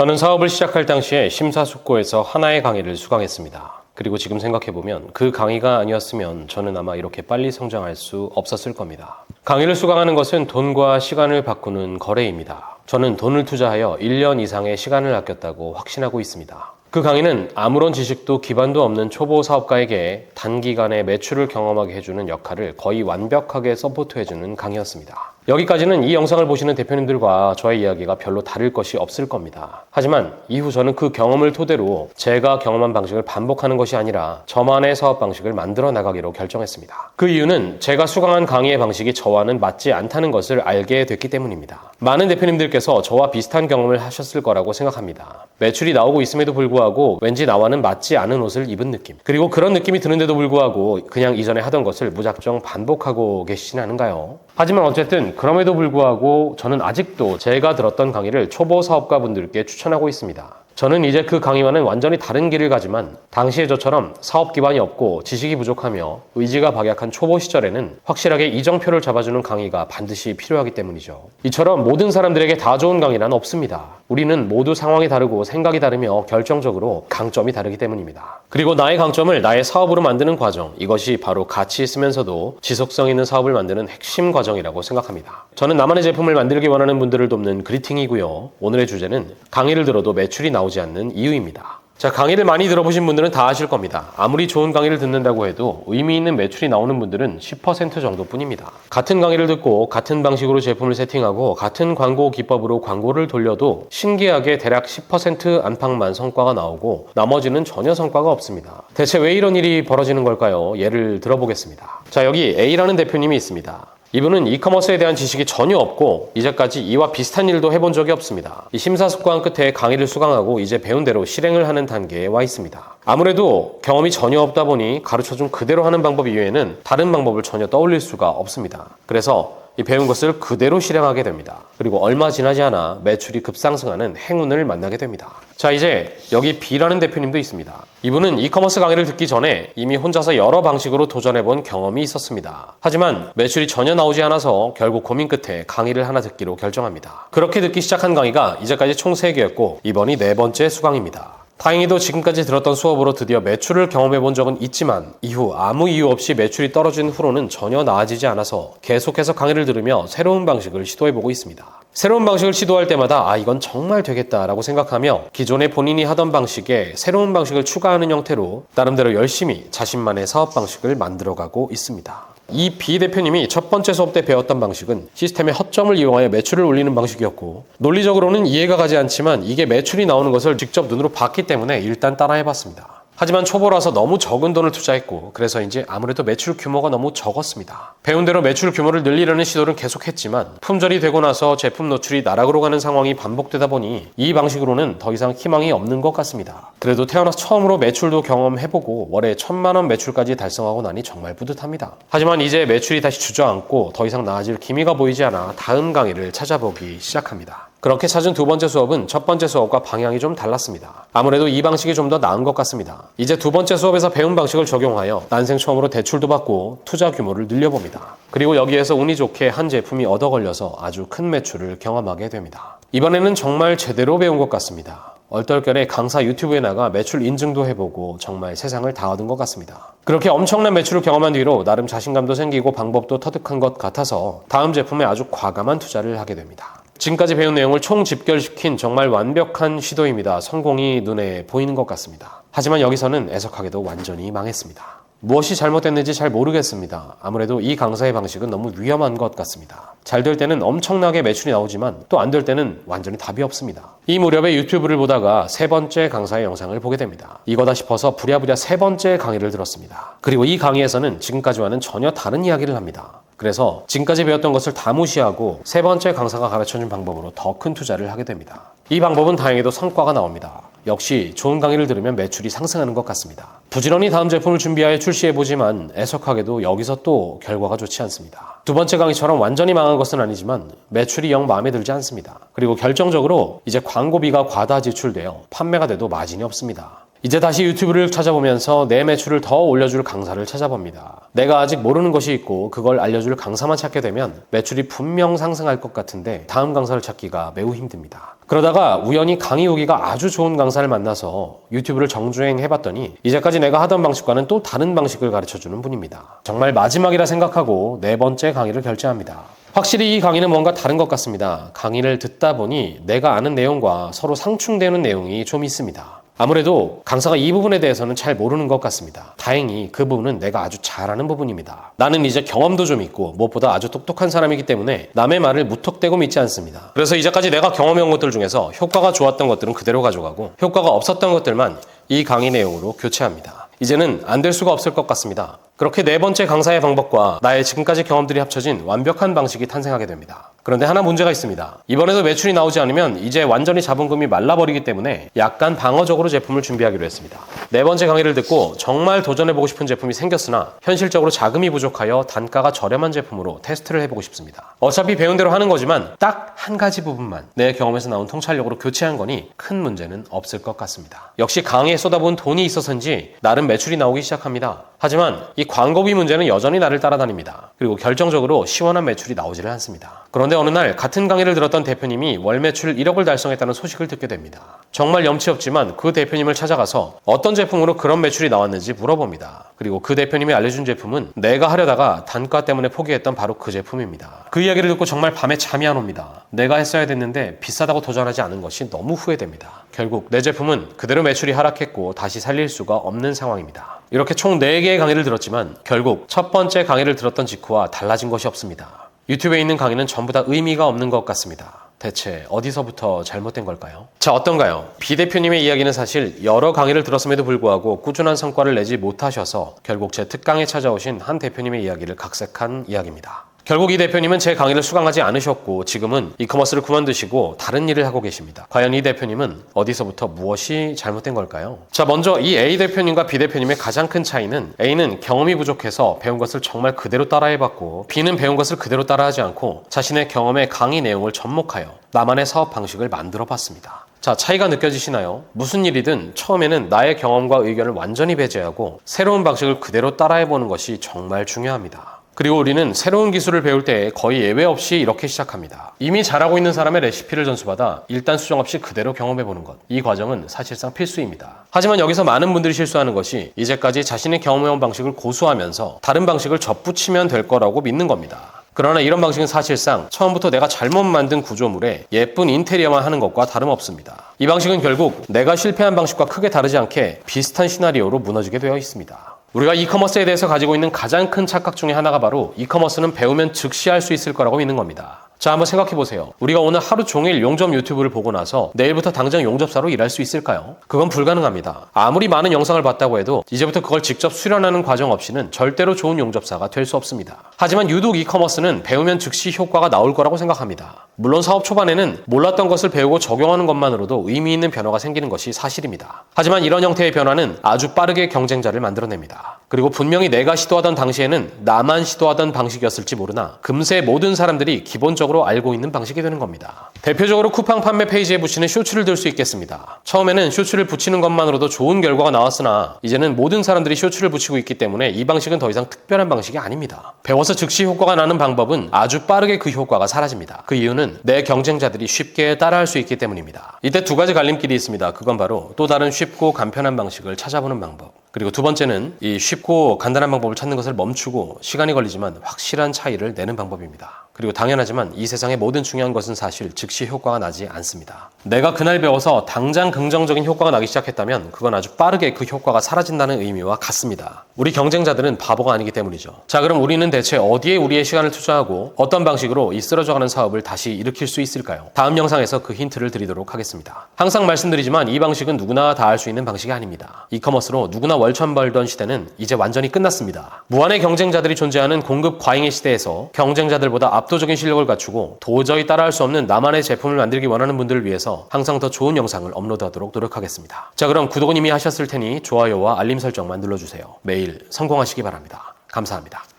저는 사업을 시작할 당시에 심사숙고해서 하나의 강의를 수강했습니다. 그리고 지금 생각해보면 그 강의가 아니었으면 저는 아마 이렇게 빨리 성장할 수 없었을 겁니다. 강의를 수강하는 것은 돈과 시간을 바꾸는 거래입니다. 저는 돈을 투자하여 1년 이상의 시간을 아꼈다고 확신하고 있습니다. 그 강의는 아무런 지식도 기반도 없는 초보 사업가에게 단기간에 매출을 경험하게 해주는 역할을 거의 완벽하게 서포트해주는 강의였습니다. 여기까지는 이 영상을 보시는 대표님들과 저의 이야기가 별로 다를 것이 없을 겁니다. 하지만 이후 저는 그 경험을 토대로 제가 경험한 방식을 반복하는 것이 아니라 저만의 사업 방식을 만들어 나가기로 결정했습니다. 그 이유는 제가 수강한 강의의 방식이 저와는 맞지 않다는 것을 알게 됐기 때문입니다. 많은 대표님들께서 저와 비슷한 경험을 하셨을 거라고 생각합니다. 매출이 나오고 있음에도 불구하고 왠지 나와는 맞지 않은 옷을 입은 느낌. 그리고 그런 느낌이 드는데도 불구하고 그냥 이전에 하던 것을 무작정 반복하고 계시진 않은가요? 하지만 어쨌든 그럼에도 불구하고 저는 아직도 제가 들었던 강의를 초보 사업가분들께 추천하고 있습니다. 저는 이제 그 강의와는 완전히 다른 길을 가지만 당시의 저처럼 사업 기반이 없고 지식이 부족하며 의지가 박약한 초보 시절에는 확실하게 이정표를 잡아주는 강의가 반드시 필요하기 때문이죠. 이처럼 모든 사람들에게 다 좋은 강의란 없습니다. 우리는 모두 상황이 다르고 생각이 다르며 결정적으로 강점이 다르기 때문입니다. 그리고 나의 강점을 나의 사업으로 만드는 과정, 이것이 바로 가치 있으면서도 지속성 있는 사업을 만드는 핵심 과정이라고 생각합니다. 저는 나만의 제품을 만들기 원하는 분들을 돕는 그리팅이고요. 오늘의 주제는 강의를 들어도 매출이 나오지 않는 이유입니다. 자, 강의를 많이 들어보신 분들은 다 아실 겁니다. 아무리 좋은 강의를 듣는다고 해도 의미 있는 매출이 나오는 분들은 10% 정도 뿐입니다. 같은 강의를 듣고 같은 방식으로 제품을 세팅하고 같은 광고 기법으로 광고를 돌려도 신기하게 대략 10% 안팎만 성과가 나오고 나머지는 전혀 성과가 없습니다. 대체 왜 이런 일이 벌어지는 걸까요? 예를 들어보겠습니다. 자, 여기 A라는 대표님이 있습니다. 이분은 이커머스에 대한 지식이 전혀 없고 이제까지 이와 비슷한 일도 해본 적이 없습니다. 이 심사숙고한 끝에 강의를 수강하고 이제 배운 대로 실행을 하는 단계에 와 있습니다. 아무래도 경험이 전혀 없다 보니 가르쳐준 그대로 하는 방법 이외에는 다른 방법을 전혀 떠올릴 수가 없습니다. 그래서 이 배운 것을 그대로 실행하게 됩니다. 그리고 얼마 지나지 않아 매출이 급상승하는 행운을 만나게 됩니다. 자, 이제 여기 B라는 대표님도 있습니다. 이분은 이커머스 강의를 듣기 전에 이미 혼자서 여러 방식으로 도전해본 경험이 있었습니다. 하지만 매출이 전혀 나오지 않아서 결국 고민 끝에 강의를 하나 듣기로 결정합니다. 그렇게 듣기 시작한 강의가 이제까지 총 3개였고 이번이 네 번째 수강입니다. 다행히도 지금까지 들었던 수업으로 드디어 매출을 경험해 본 적은 있지만 이후 아무 이유 없이 매출이 떨어진 후로는 전혀 나아지지 않아서 계속해서 강의를 들으며 새로운 방식을 시도해 보고 있습니다. 새로운 방식을 시도할 때마다 아 이건 정말 되겠다라고 생각하며 기존에 본인이 하던 방식에 새로운 방식을 추가하는 형태로 나름대로 열심히 자신만의 사업 방식을 만들어가고 있습니다. 이 B 대표님이 첫 번째 수업 때 배웠던 방식은 시스템의 허점을 이용하여 매출을 올리는 방식이었고 논리적으로는 이해가 가지 않지만 이게 매출이 나오는 것을 직접 눈으로 봤기 때문에 일단 따라해봤습니다. 하지만 초보라서 너무 적은 돈을 투자했고 그래서인지 아무래도 매출 규모가 너무 적었습니다. 배운 대로 매출 규모를 늘리려는 시도를 계속했지만 품절이 되고 나서 제품 노출이 나락으로 가는 상황이 반복되다 보니 이 방식으로는 더 이상 희망이 없는 것 같습니다. 그래도 태어나서 처음으로 매출도 경험해보고 월에 천만 원 매출까지 달성하고 나니 정말 뿌듯합니다. 하지만 이제 매출이 다시 주저앉고 더 이상 나아질 기미가 보이지 않아 다음 강의를 찾아보기 시작합니다. 그렇게 찾은 두 번째 수업은 첫 번째 수업과 방향이 좀 달랐습니다. 아무래도 이 방식이 좀 더 나은 것 같습니다. 이제 두 번째 수업에서 배운 방식을 적용하여 난생 처음으로 대출도 받고 투자 규모를 늘려봅니다. 그리고 여기에서 운이 좋게 한 제품이 얻어 걸려서 아주 큰 매출을 경험하게 됩니다. 이번에는 정말 제대로 배운 것 같습니다. 얼떨결에 강사 유튜브에 나가 매출 인증도 해보고 정말 세상을 다 얻은 것 같습니다. 그렇게 엄청난 매출을 경험한 뒤로 나름 자신감도 생기고 방법도 터득한 것 같아서 다음 제품에 아주 과감한 투자를 하게 됩니다. 지금까지 배운 내용을 총 집결시킨 정말 완벽한 시도입니다. 성공이 눈에 보이는 것 같습니다. 하지만 여기서는 애석하게도 완전히 망했습니다. 무엇이 잘못됐는지 잘 모르겠습니다. 아무래도 이 강사의 방식은 너무 위험한 것 같습니다. 잘 될 때는 엄청나게 매출이 나오지만 또 안 될 때는 완전히 답이 없습니다. 이 무렵에 유튜브를 보다가 세 번째 강사의 영상을 보게 됩니다. 이거다 싶어서 부랴부랴 세 번째 강의를 들었습니다. 그리고 이 강의에서는 지금까지와는 전혀 다른 이야기를 합니다. 그래서 지금까지 배웠던 것을 다 무시하고 세 번째 강사가 가르쳐준 방법으로 더 큰 투자를 하게 됩니다. 이 방법은 다행히도 성과가 나옵니다. 역시 좋은 강의를 들으면 매출이 상승하는 것 같습니다. 부지런히 다음 제품을 준비하여 출시해보지만 애석하게도 여기서 또 결과가 좋지 않습니다. 두 번째 강의처럼 완전히 망한 것은 아니지만 매출이 영 마음에 들지 않습니다. 그리고 결정적으로 이제 광고비가 과다 지출되어 판매가 돼도 마진이 없습니다. 이제 다시 유튜브를 찾아보면서 내 매출을 더 올려줄 강사를 찾아봅니다. 내가 아직 모르는 것이 있고 그걸 알려줄 강사만 찾게 되면 매출이 분명 상승할 것 같은데 다음 강사를 찾기가 매우 힘듭니다. 그러다가 우연히 강의 오기가 아주 좋은 강사를 만나서 유튜브를 정주행 해봤더니 이제까지 내가 하던 방식과는 또 다른 방식을 가르쳐주는 분입니다. 정말 마지막이라 생각하고 네 번째 강의를 결제합니다. 확실히 이 강의는 뭔가 다른 것 같습니다. 강의를 듣다 보니 내가 아는 내용과 서로 상충되는 내용이 좀 있습니다. 아무래도 강사가 이 부분에 대해서는 잘 모르는 것 같습니다. 다행히 그 부분은 내가 아주 잘하는 부분입니다. 나는 이제 경험도 좀 있고 무엇보다 아주 똑똑한 사람이기 때문에 남의 말을 무턱대고 믿지 않습니다. 그래서 이제까지 내가 경험해온 것들 중에서 효과가 좋았던 것들은 그대로 가져가고 효과가 없었던 것들만 이 강의 내용으로 교체합니다. 이제는 안 될 수가 없을 것 같습니다. 그렇게 네 번째 강사의 방법과 나의 지금까지 경험들이 합쳐진 완벽한 방식이 탄생하게 됩니다. 그런데 하나 문제가 있습니다. 이번에도 매출이 나오지 않으면 이제 완전히 자본금이 말라버리기 때문에 약간 방어적으로 제품을 준비하기로 했습니다. 네 번째 강의를 듣고 정말 도전해보고 싶은 제품이 생겼으나 현실적으로 자금이 부족하여 단가가 저렴한 제품으로 테스트를 해보고 싶습니다. 어차피 배운 대로 하는 거지만 딱 한 가지 부분만 내 경험에서 나온 통찰력으로 교체한 거니 큰 문제는 없을 것 같습니다. 역시 강의에 쏟아부은 돈이 있어서인지 나름 매출이 나오기 시작합니다. 하지만 이 광고비 문제는 여전히 나를 따라다닙니다. 그리고 결정적으로 시원한 매출이 나오지를 않습니다. 그런데 어느 날 같은 강의를 들었던 대표님이 월 매출 1억을 달성했다는 소식을 듣게 됩니다. 정말 염치 없지만 그 대표님을 찾아가서 어떤 제품으로 그런 매출이 나왔는지 물어봅니다. 그리고 그 대표님이 알려준 제품은 내가 하려다가 단가 때문에 포기했던 바로 그 제품입니다. 그 이야기를 듣고 정말 밤에 잠이 안 옵니다. 내가 했어야 됐는데 비싸다고 도전하지 않은 것이 너무 후회됩니다. 결국 내 제품은 그대로 매출이 하락했고 다시 살릴 수가 없는 상황입니다. 이렇게 총 4개의 강의를 들었지만 결국 첫 번째 강의를 들었던 직후와 달라진 것이 없습니다. 유튜브에 있는 강의는 전부 다 의미가 없는 것 같습니다. 대체 어디서부터 잘못된 걸까요? 자, 어떤가요? 비 대표님의 이야기는 사실 여러 강의를 들었음에도 불구하고 꾸준한 성과를 내지 못하셔서 결국 제 특강에 찾아오신 한 대표님의 이야기를 각색한 이야기입니다. 결국 이 대표님은 제 강의를 수강하지 않으셨고 지금은 이커머스를 그만두시고 다른 일을 하고 계십니다. 과연 이 대표님은 어디서부터 무엇이 잘못된 걸까요? 자, 먼저 이 A 대표님과 B 대표님의 가장 큰 차이는 A는 경험이 부족해서 배운 것을 정말 그대로 따라해봤고 B는 배운 것을 그대로 따라하지 않고 자신의 경험의 강의 내용을 접목하여 나만의 사업 방식을 만들어 봤습니다. 자, 차이가 느껴지시나요? 무슨 일이든 처음에는 나의 경험과 의견을 완전히 배제하고 새로운 방식을 그대로 따라해보는 것이 정말 중요합니다. 그리고 우리는 새로운 기술을 배울 때 거의 예외 없이 이렇게 시작합니다. 이미 잘하고 있는 사람의 레시피를 전수받아 일단 수정 없이 그대로 경험해 보는 것. 이 과정은 사실상 필수입니다. 하지만 여기서 많은 분들이 실수하는 것이 이제까지 자신의 경험해온 방식을 고수하면서 다른 방식을 접붙이면 될 거라고 믿는 겁니다. 그러나 이런 방식은 사실상 처음부터 내가 잘못 만든 구조물에 예쁜 인테리어만 하는 것과 다름없습니다. 이 방식은 결국 내가 실패한 방식과 크게 다르지 않게 비슷한 시나리오로 무너지게 되어 있습니다. 우리가 이커머스에 대해서 가지고 있는 가장 큰 착각 중에 하나가 바로 이커머스는 배우면 즉시 할 수 있을 거라고 믿는 겁니다. 자, 한번 생각해 보세요. 우리가 오늘 하루 종일 용접 유튜브를 보고 나서 내일부터 당장 용접사로 일할 수 있을까요? 그건 불가능합니다. 아무리 많은 영상을 봤다고 해도 이제부터 그걸 직접 수련하는 과정 없이는 절대로 좋은 용접사가 될 수 없습니다. 하지만 유독 이커머스는 배우면 즉시 효과가 나올 거라고 생각합니다. 물론 사업 초반에는 몰랐던 것을 배우고 적용하는 것만으로도 의미 있는 변화가 생기는 것이 사실입니다. 하지만 이런 형태의 변화는 아주 빠르게 경쟁자를 만들어냅니다. 그리고 분명히 내가 시도하던 당시에는 나만 시도하던 방식이었을지 모르나 금세 모든 사람들이 기본적으로 기본적으로 알고 있는 방식이 되는 겁니다. 대표적으로 쿠팡 판매 페이지에 붙이는 쇼츠를 들 수 있겠습니다. 처음에는 쇼츠를 붙이는 것만으로도 좋은 결과가 나왔으나 이제는 모든 사람들이 쇼츠를 붙이고 있기 때문에 이 방식은 더 이상 특별한 방식이 아닙니다. 배워서 즉시 효과가 나는 방법은 아주 빠르게 그 효과가 사라집니다. 그 이유는 내 경쟁자들이 쉽게 따라할 수 있기 때문입니다. 이때 두 가지 갈림길이 있습니다. 그건 바로 또 다른 쉽고 간편한 방식을 찾아보는 방법. 그리고 두 번째는 이 쉽고 간단한 방법을 찾는 것을 멈추고 시간이 걸리지만 확실한 차이를 내는 방법입니다. 그리고 당연하지만 이 세상의 모든 중요한 것은 사실 즉시 효과가 나지 않습니다. 내가 그날 배워서 당장 긍정적인 효과가 나기 시작했다면 그건 아주 빠르게 그 효과가 사라진다는 의미와 같습니다. 우리 경쟁자들은 바보가 아니기 때문이죠. 자, 그럼 우리는 대체 어디에 우리의 시간을 투자하고 어떤 방식으로 이 쓰러져가는 사업을 다시 일으킬 수 있을까요? 다음 영상에서 그 힌트를 드리도록 하겠습니다. 항상 말씀드리지만 이 방식은 누구나 다 할 수 있는 방식이 아닙니다. 이커머스로 누구나 월천 벌던 시대는 이제 완전히 끝났습니다. 무한의 경쟁자들이 존재하는 공급 과잉의 시대에서 경쟁자들보다 압도적인 실력을 갖추고 도저히 따라할 수 없는 나만의 제품을 만들기 원하는 분들을 위해서 항상 더 좋은 영상을 업로드하도록 노력하겠습니다. 자, 그럼 구독은 이미 하셨을 테니 좋아요와 알림 설정만 눌러주세요. 매일 성공하시기 바랍니다. 감사합니다.